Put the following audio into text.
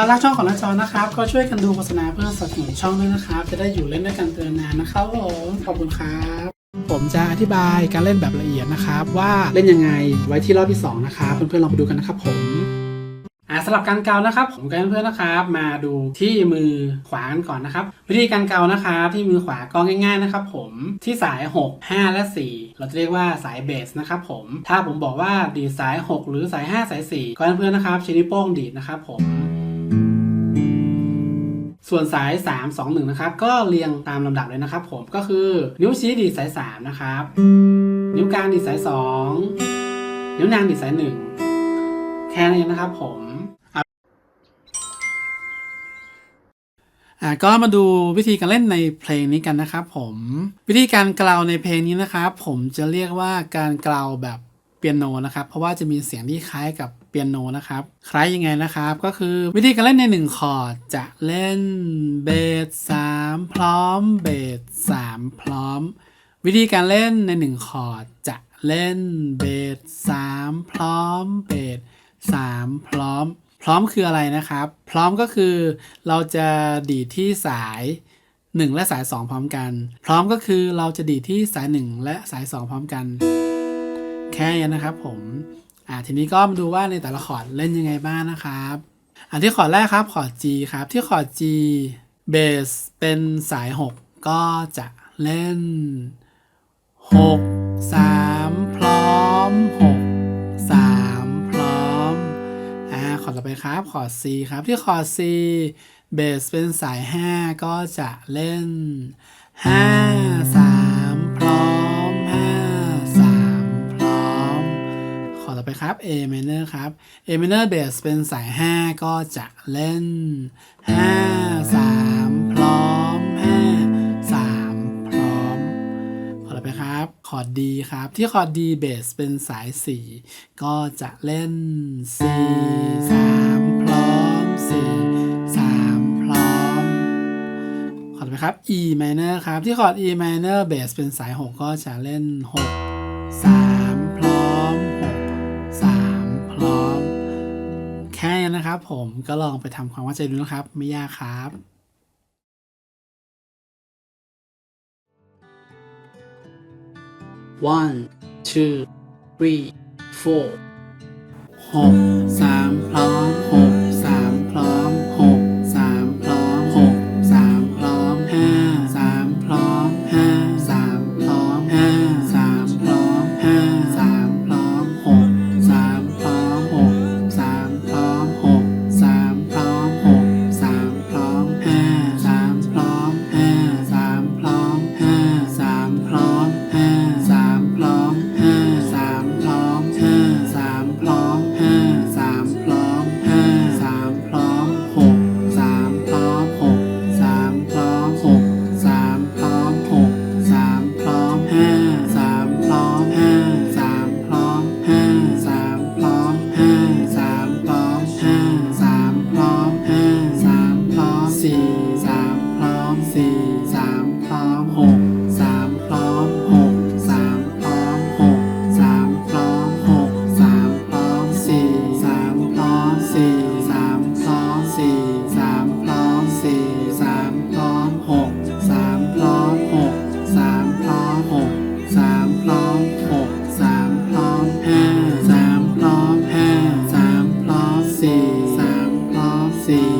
ารักช่องของน้าจอนะครับ ก็ช่วยกันดูโฆษณาเพื่อสนับสนุนช่องด้วยนะครับ จะได้อยู่เล่นด้วยกันเตือนนานนะครับผมขอบคุณครับ ผมจะอธิบายการเล่นแบบละเอียดนะครับ ว่าเล่นยังไงไว้ที่รอบที่สองนะครับเพื่อนๆลองไปดูกันนะครับผมอ่าสำหรับการเกานะครับ ผมกับเพื่อนๆนะครับ มาดูที่มือขวากันก่อนนะครับ วิธีการเกานะครับที่มือขวาก็ง่าย ๆนะครับ ผมที่สาย 6 5 และ 4 เราจะเรียกว่าสายเบสนะครับผมถ้าผมบอกว่าดีดสาย 6 หรือสาย 5 สาย 4ก็เพื่อนๆนะครับใช้นิ้วโป้งดีดนะครับผม ส่วนสาย 3 2 1 นะครับ ก็เรียงตามลำดับเลยนะครับผมก็คือนิ้วชี้ดีดสาย 3 นะครับ นิ้วกลางดีดสาย 2 นิ้วนางดีดสาย 1 แค่นี้นะครับผมอะก็มาดูวิธีการเล่นในเพลงนี้กันนะครับผม วิธีการกล่าวในเพลงนี้นะครับ ผมจะเรียกว่าการกล่าวแบบเปียโนนะครับ เพราะว่าจะมีเสียงที่คล้ายกับ เปียโนนะครับคล้ายยังไงนะครับก็คือวิธีการเล่นในหนึ่งคอร์ดจะเล่นเบสสามพร้อมเบสสามพร้อม วิธีการเล่นในหนึ่งคอร์ดจะเล่นเบสสามพร้อมเบสสามพร้อม พร้อมคืออะไรนะครับ พร้อมก็คือเราจะดีดที่สาย 1 และสาย 2 พร้อมกัน พร้อมก็คือเราจะดีดที่สาย 1 และสาย 2 พร้อมกัน แค่นี้นะครับผม อ่าทีนี้ก็มาดูว่าในแต่ละคอร์ดเล่นยังไงบ้างนะครับอันที่คอร์ดแรกครับคอร์ด G ครับที่คอร์ด G เบสเป็นสาย 6 ก็จะเล่น 6 3 พร้อม 6 3 พร้อมอ่าคอร์ดต่อไปครับคอร์ด C ครับที่คอร์ด C เบสเป็นสาย 5 ก็จะเล่น 5 3 A minor ครับ A minor bass เป็นสาย 5 ก็จะเล่น 5 3 พร้อม 5 3 พร้อมขอต่อไปครับคอร์ด D ครับ ที่คอร์ด D bass เป็นสาย 4 ก็จะเล่น 4 3 พร้อม 4 3 พร้อมขอต่อไปครับ E minor ครับ ที่คอร์ด E minor bass เป็นสาย 6 ก็จะเล่น 6 3 นี้นะครับผมก็ลองไปทำความเข้าใจดูนะครับ ไม่ยากครับ one two three four หกสามพร้อม สี่ามรอมสี่